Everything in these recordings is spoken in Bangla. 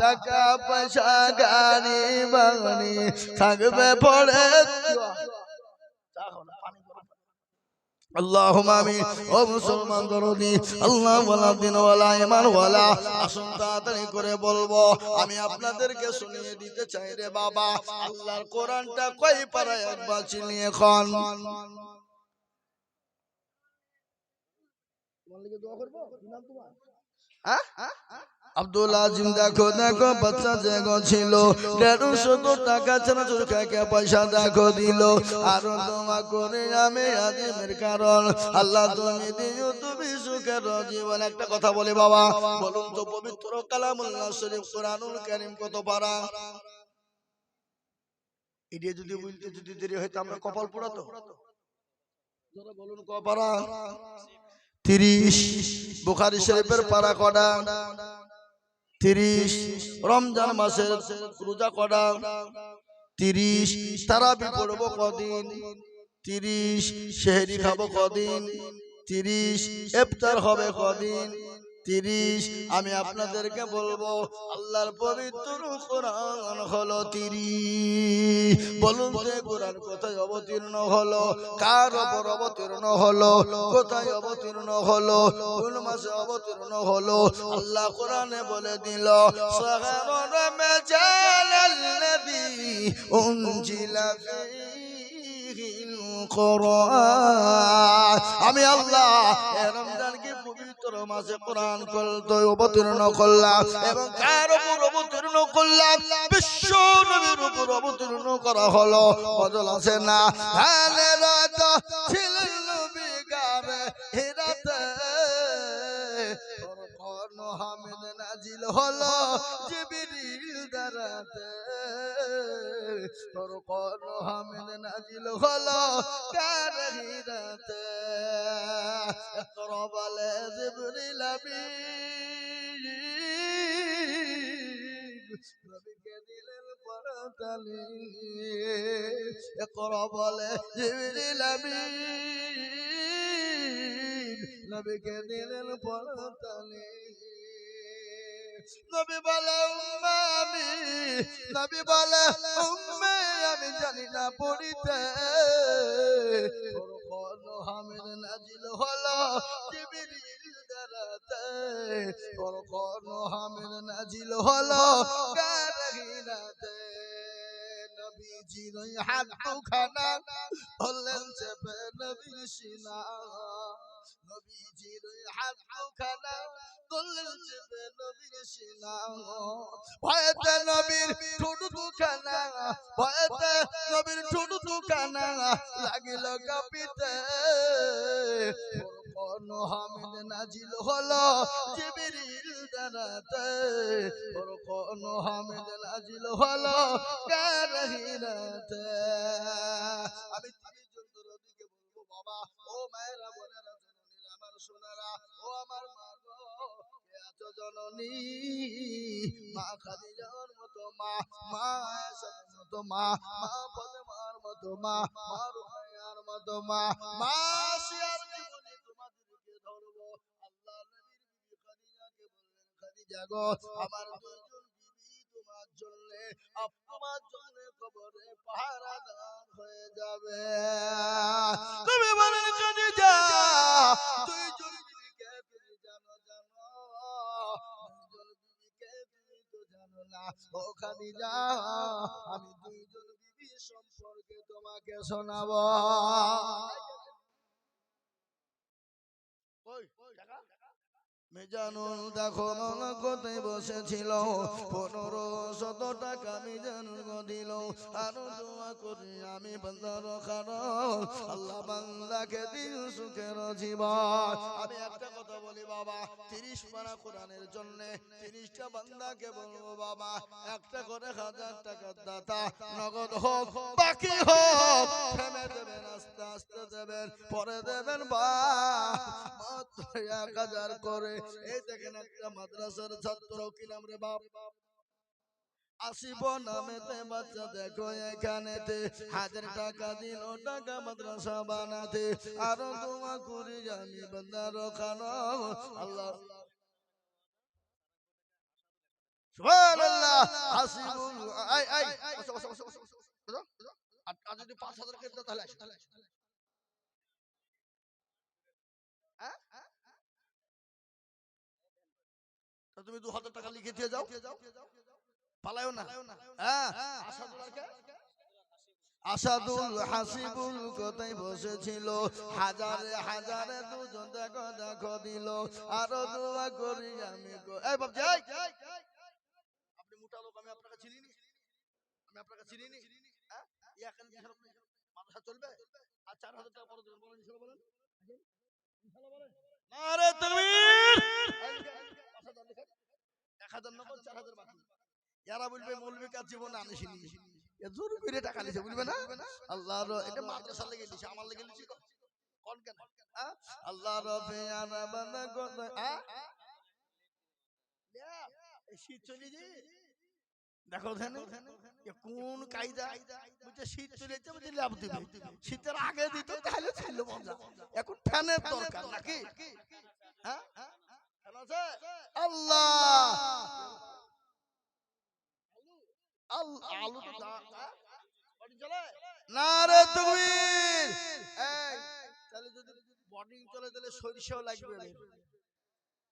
টাকা পয়সা গাড়ি বাগানি থাকবে আল্লাহ আমি মুসলমান আল্লাহ করে বলব, আমি আপনাদেরকে শুনিয়ে দিতে চাই রে বাবা। আল্লাহর কোরআনটা কই পারায় একবার চিনিয়ে আব্দুল আজিম দেখো দেখো বাচ্চা জেগো ছিল। দেড়শো টাকা ছাড়া তোর পয়সা দেখো দিল। আর তোমা করে আমি আজিমের কারণ। আল্লাহ তুমি দিও তুমি সুখের জীবন। একটা কথা বলে বাবা বলুন তো পবিত্র কালামুল্লাহ শরীফ কোরআনুল কারীম কত পারা? এটা যদি বলতে যদি দেরি হয়তো আমরা কপাল পোড়াতো। বলুন। কপারা তিরিশ, বুখারি শরীফের পাড়া কটা? তিরিশ, রমজান মাসের রোজা কটা? তিরিশ, তারাবি পড়ব কদিন? তিরিশ শেহরি খাব কদিন? তিরিশ এফতার হবে কদিন? তিরিশ আমি আপনাদেরকে বলব আল্লাহর পবিত্র কোরআন হলো তিরিশ। বলুন যে কোরআন কোথায় অবতীর্ণ হলো কার ওপর অবতীর্ণ হলো কোথায় অবতীর্ণ হলো কোন মাসে অবতীর্ণ হলো আল্লাহ কোরআনে বলে দিল আমি আল্লাহ এ করতে অবতীর্ণ করলাম এবং কার করলাম বিশ্ব নবীর উপর অবতীর্ণ করা হলো। বদল আছে না? ধানে রাত ছিলেন নবী গাবে হিরাতে। হামিদ নাজিল হলো দারাতে ফরকন হামিদ নাজিল হলো কার হিরাতে اقرب على جبريل أمين নবীকে দিলেন পরতালি اقرب على جبريل أمين নবীকে দিলেন পরতালি নবী বলে উম্মা আমি নবী বলে উম্মে আমি জানি না পড়িতে। হামিদ নাজিল হামিদ নাজিল হলো হাত দুখানা হলেন চেপে নবীর সিনা। নবীজির হাত নবীর সিনা ভয়েতে নবীর লাগিল কাঁপিতে নাজিল হলো জিবরিল দানাতে কোন হামিদ নাজিল হলো গারহিনাতে আমি বাবা, ও মায়েরা আমার সোনারা, ও আমার মা কে আছো জননী? মা খাদিজার মতো মা মা আয়েশার মতো মা মা ফাতেমার মতো মা মা রুকায়ার মতো মা মা আসিয়ার জীবনে তোমাদেরকে নবীর বিবি খাদিজাকে বললেন, খাদিজা গো, আমার তোমার জন্য তোমার জন্য কবরে হয়ে যাবে। খাদিজা আমি দুইজন বিবি সম্পর্কে তোমাকে শোনাবো। মিজানুল দেখো মনে কোথায় বসেছিল? পনেরো শত টাকা মিজানুল দিল আরও দোয়া করি আমি বান্দার কারণ। আল্লাহ বান্দাকে দিল সুখের জীবন। আমি একটা কথা বলি বাবা তিরিশ পারা কোরআনের জন্য তিরিশটা বান্দাকে বলব বাবা একটা করে হাজার টাকার দাতা নগদ হোক বাকি হোক থেমে দেবেন আস্তে আস্তে দেবেন পরে দেবেন বা এক হাজার করে এই দেখেন একটা মাদ্রাসার ছাত্র কি নাম রে বাপ। আসিব নামেতে বাচ্চা দেখো এখানেতে। হাজার টাকা দিল, টাকা মাদ্রাসা বানাতে। আরও দোয়া করি আমি বান্দা রখানো। আল্লাহ। সুবহানাল্লাহ হাসিবুল আই আই বসো বসো বসো বসো বসো বসো। আর আর যদি পাঁচ হাজার কেটে দাও তাহলে আসো হ্যাঁ? তা তুমি দু হাজার টাকা লিখে দিয়ে যাও। পালায়ও না। হ্যাঁ। আসাদুল কে? আসাদুল হাসিবুল কোথায় বসেছিল? হাজারে হাজারে দুজন দেখো দেখো দিল। আরও দোয়া করি আমি এই বাবজি এই! আপনি মোটা লোক আমি আপনাকে চিনি নি আমি আপনাকে চিনি নি হ্যাঁ এখানে চলবে? আর চার হাজার টাকা পরে বলেন ইনশাল্লাহ বলেন। ইনশাল্লাহ বলেন। এক হাজার নগদ চার হাজার বাকি যারা বলবে মৌলবী কাজ জীবনে আনিসিনি এ জোর করে টাকা নিছে বুঝবে না? আল্লাহ এটা মাদ্রাসা লেগে লিছে আমার লেগে লিছি কোন কেন? আল্লাহ রবে আনা বান্দা কত হ্যাঁ লে, শীত চলে যে। দেখো কোন কায়দা বুঝছে শীত চলে যাচ্ছে লাভ দিবে। শীতের আগে দিত, তাহলে ছিল মজা। এখন ফ্যানের দরকার নাকি? হ্যাঁ? আল্লাহ! আল- আলু তো দা-? বডি চলে? না রে তুমির তাহলে যদি বডিং চলে, তাহলে সরিষাও লাগবে।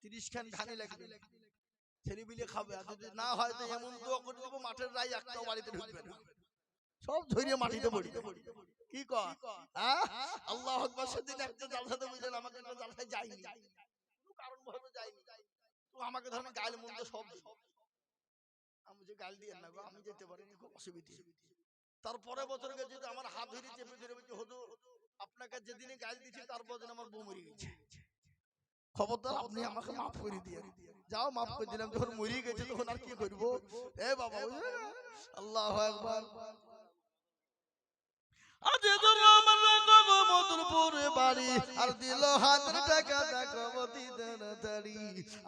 তিরিশ খান ধানি লাগবে। খাবে। যদি না হয় এমন করে দেবো, মাঠের রায় একটাও বাড়িতে ঢুকবে না। সব মাটিতে পড়ি কি হ্যাঁ? আল্লাহ সেদিন একটা জালসাতে বুঝলেন আমাকে একটা জালসায় কোনো কারণ বশত যাইনি। তো আমাকে ধরেন গাল মন্দ সব আমি যে গাল দিয়ে না গো, আমি যেতে পারিনি, খুব তারপরে বছর গেছে আমার হাত ধরে চেপে ধরে হুজুর, আপনাকে যেদিনে গাল দিয়েছি তারপর আমার বউ মরে গেছে। খবরদার আপনি আমাকে মাফ করে দিয়ে যাও মাফ করে দিলাম যখন মরে গেছে তখন আর কি করব? এ বাবা আল্লাহ একবার আর দিল হাজার টাকা দেখো মতি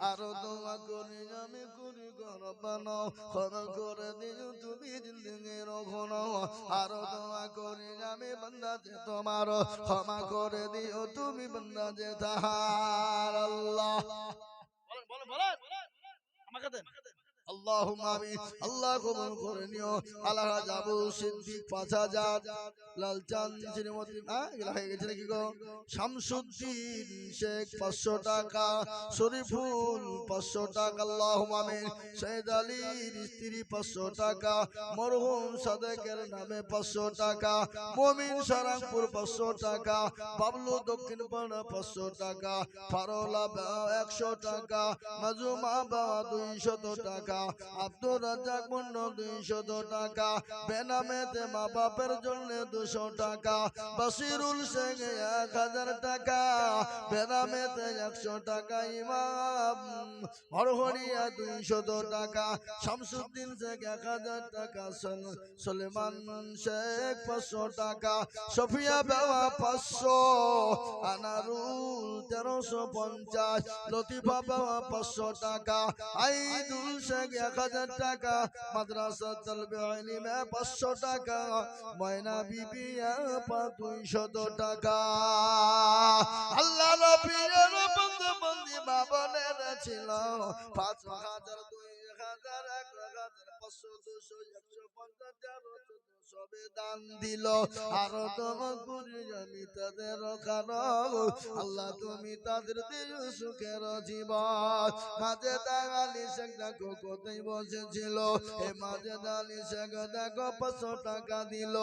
আরও দোয়া করি আমি করি গরবানো ক্ষমা করে দিল তুমি জিন্দগি আরও দোয়া করি আমি বন্দা যে তোমার ক্ষমা করে দিও। তুমি বন্দা যে তাহার আল্লাহ বলেন বলেন বলেন আমাকে দেন আল্লাহুম্মা আমিন। আল্লাহ কবুল করে নিও। আল্লাহ যাবু সিদ্দিক পাঁচ হাজার। লালচাঁদ শ্রীমতী হ্যাঁ এগুলা হয়ে গেছে নাকি গো? শামসুদ্দিন শেখ পাঁচশো টাকা, শরীফুল পাঁচশো টাকা আল্লাহ আমিন। সৈয়দ আলীর স্ত্রী পাঁচশো টাকা, মরহুম সাদেকের নামে পাঁচশো টাকা, মমিন সারাংপুর পাঁচশো টাকা, বাবলু দক্ষিণ পাড়া পাঁচশো টাকা, ফারোলা একশো টাকা, মাজুমা বাবা দুইশত টাকা আব্দুর রাজাক মন্ড দুইশত টাকা, বেনামেতে মা বাপের জন্য দুশো টাকা বসিরুল শেখ এক হাজার টাকা, বেনামেতে একশো টাকা, ইমাম হরহরিয়া দুইশত টাকা, শামসুদ্দিন শেখ এক হাজার টাকা সলেমান শেখ পাঁচশো টাকা, সফিয়া বাবা পাঁচশো, আনারুল তেরোশো পঞ্চাশ, লতিফা বাবা পাঁচশো টাকা, আইদুল শেখ এক হাজার টাকা মাদ্রাসা চলবে আইলিমে পাঁচশো টাকা, ময়না বিবি আপা দুইশত টাকা। আল্লাহ নবীর বন্ধু বন্দি বাবনের ছিল, পাঁচ হাজার দুই হাজার এক হাজার পাঁচশো দুশো একশো পঞ্চাশ তেরো চোদ্দ সবে দান দিল। আরও তোমার আমি তাদের আল্লাহ, তুমি তাদের দিল সুখের জীবন। মাঝে দাঁড়ালি শেখ দেখো কোথায় বসেছিল। এ মাঝে দাঁড়ালি শেখ দেখো পাঁচশো টাকা দিল।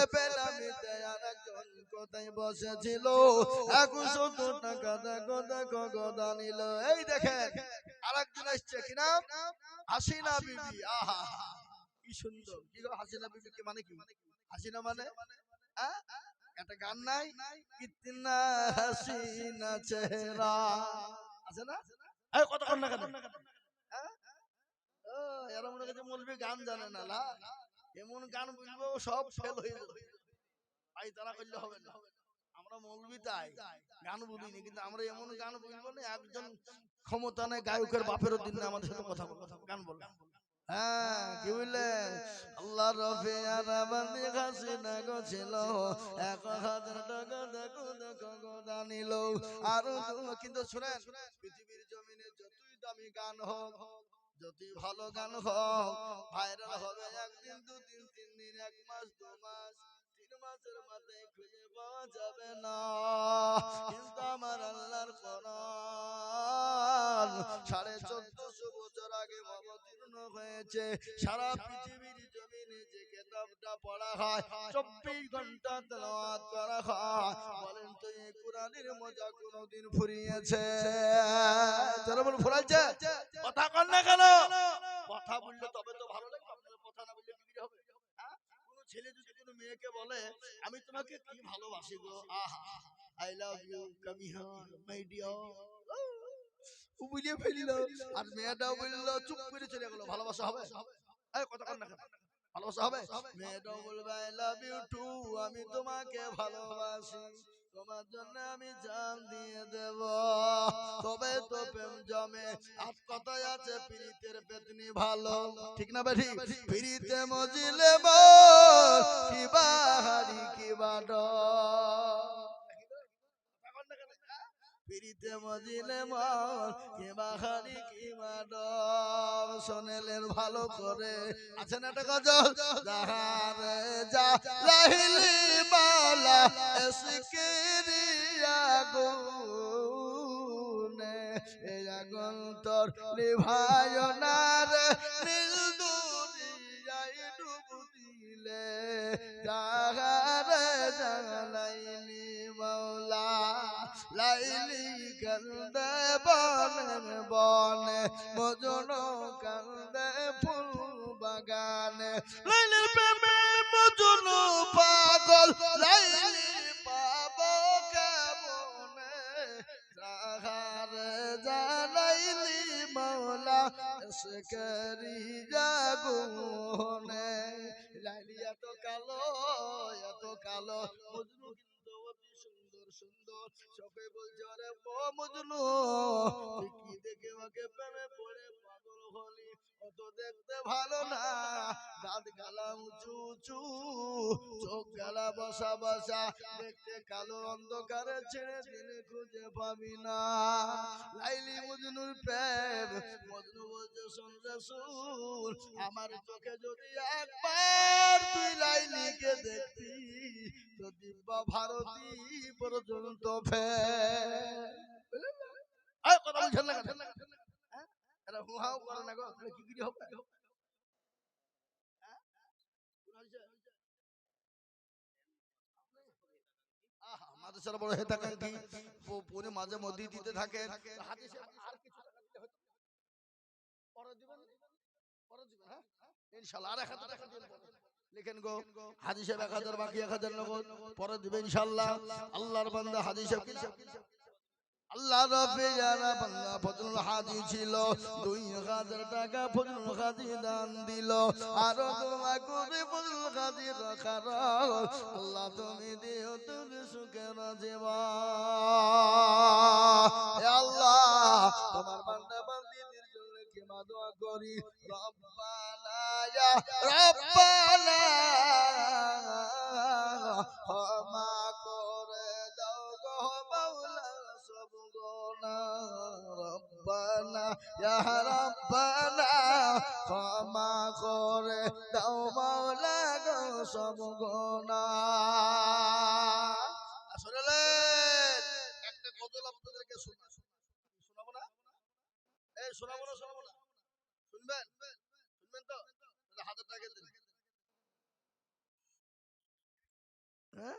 এ বেলামিতে আর একজন কোথায় বসেছিল? একুশো টাকা দেখো দেখো গদা নিল। এই দেখেন কি নাম? হাসিনা বিবি, আহা কি সুন্দর। কি হাসিনা বিবি কি মানে কি? হাসিনা মানে? একটা গান নাই? হাসিনা চেহারা। আছে না? জানে না লা এমন গান সব হয়ে তারা হবে না। আমরা মৌলবি তাই। গান বলিনি কিন্তু আমরা এমন গান বুঝব না, একজন ক্ষমতা নেই, গায়কের বাপেরও দিন আমাদের সাথে কথা বল। গান বল। হ্যাঁ কি আল্লাহ এক হাজার টাকা পৃথিবীর জমিনে গান ভালো গান হোক, ভাইরাল হবে একদিন, দুদিন, তিন দিন, এক মাস, দু মাস। মাসের মাথায় খুঁজে পাওয়া যাবে না। কিন্তু আমার আল্লাহর কোরআন। সাড়ে চোদ্দশো বছর আগে অবতীর্ণ হয়েছে। সারা পৃথিবীর জমিনে যে কেতাবটা পড়া হয় চব্বিশ ঘণ্টা তেলাওয়াত করা হয়। বলেন তো এই কোরআনের মজা কোনোদিন ফুরিয়েছে? যারা বল ফুরাইছে? কথা না কেন? কথা বললে তবে তো ভালো লাগবে আপনার কথা না বললে কি হবে হ্যাঁ? কোনো ছেলে যদি কোনো মেয়েকে বলে আমি তোমাকে কি ভালোবাসি গো? আহা আই লাভ ইউ কামিহা মাই ডিয়ার বুঝিয়ে ফেলিল। আর মেয়েটাও বলল চুপ করে চলে গেল ভালোবাসা হবে? এই কথা কর না ভালোবাসা হবে? মেয়েটাও বলবে আই লাভ ইউ টু আমি তোমাকে ভালোবাসি। তোমার জন্য আমি জান দিয়ে দেব। তবে তো প্রেম জমে আর কথায় আছে প্রীতের বেতনি ভালো। ঠিক না বেঠি? প্রীতে মজিলে মোর কি কিবা কি পিরিতে মজিলে মন কে বাহারি কি মাডব শোনেলেন ভালো করে। আছে না একটা গজল? যাহারে যা লাহিলি মালা এসকিরিয়া গুনে। এ আগুন তোর নিভায় না রে, নীল দুনিয়ায় ডুব দিলে। যাহারে জালাইলি লাইলি কান্দে বনে বনে মজনু কান্দে ফুল বাগানে লাইলির প্রেমে মজনু পাগল লাইলি পাবো কেমনে সাহারে জালাইলি মাওলা এসকরি জাগুনে লাইলি এত কালো এত কালো। মজনু সুন্দর। চোখে বলছে, আরে ও মজনু কি দেখে ওকে প্রেমে পড়ে পাগল হলি। অত দেখতে ভালো না। দাঁত গালা উঁচু উঁচু চোখ গালা বসা বসা দেখতে কালো অন্ধকারে ছেড়ে দিলে খুঁজে পাবি না লাইলি মজনুর প্রেম, মজনু বলছে, শোন রসুল আমার চোখে যদি একবার তুই লাইলিকে দেখতি, তো দিব্যা ভারতী পর্যন্ত এই কথা বলছেন না? হ্যাঁ? এরা হুহাও করে না গো কি কি হবে হ্যাঁ? বড় হয়ে থাকেন কি? মাঝে দিতে থাকেন। আর কিছু হ্যাঁ? ইনশাআল্লাহ আর এক হাজার দিবেন লিখেন গো হাদিসে এক হাজার বাকি এক হাজার নগদ। পরে দিবে ইনশাআল্লাহ। আল্লাহর বান্দা হাদিসে আল্লাহ রবে যারা বাংলা ফজলুল হাজি ছিল। দুই হাজার টাকা ফজলুল হাজি দান দিল। আর দোয়া করে ফজলুল হাজি রাখার। আল্লাহ তুমি দিও তুমি সুখের জীবন। এ আল্লাহ, তোমার বান্দা বান্দিদের জন্য কি মা দোয়া করি। রব্বানা ইয়া রব্বানা ক্ষমা রব্বানা, ক্ষমা করে দাও মাওলা গো সব গোনা আসলে একটা গজল আপনাদেরকে শোনা শোনাবো না? এই, শোনাবো না শোনাবো না। শুনবেন? শুনবেন তো? হাজার টাকা দিন। হ্যাঁ?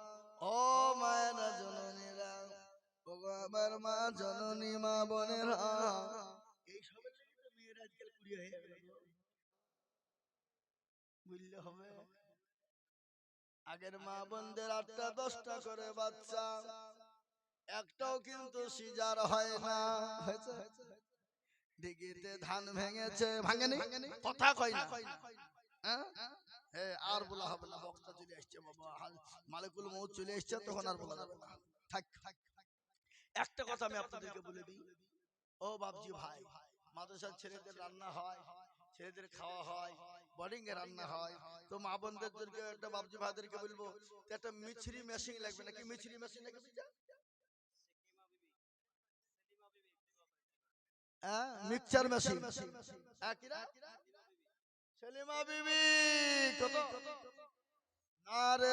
মা জননী মা বোনেরা। এই সবের জন্য তো মেয়েরা আজকাল কুড়ি হয়ে গেল বুঝলে হবে? আগের মা বোনদের আটটা দশটা করে বাচ্চা। একটাও কিন্তু সিজার হয় না। হয়েছে? ডিগিতে ধান ভেঙেছে ভাঙেনি? কথা কয় না। হ্যাঁ? এ, আর বলা হবে না বক্তা চলে আসছে বাবা। মালিকুল মৌ চলে এসছে তখন আর বলা যাবে না। থাক। থাক। একটা কথা আমি আপনাদেরকে বলে দিই। ও বাবজি ভাই মাদ্রাসার ছেলেদের রান্না হয় ছেলেদের খাওয়া হয় বোর্ডিং এ রান্না হয়। তো মা বোনদেরকে একটা বাবজি ভাইদেরকে বলব যে একটা মিছরি মেশিন লাগবে নাকি? মিছরি মেশিন লাগবে হ্যাঁ মিক্সচার মেশিন সেলিমা বিবি কত? আরে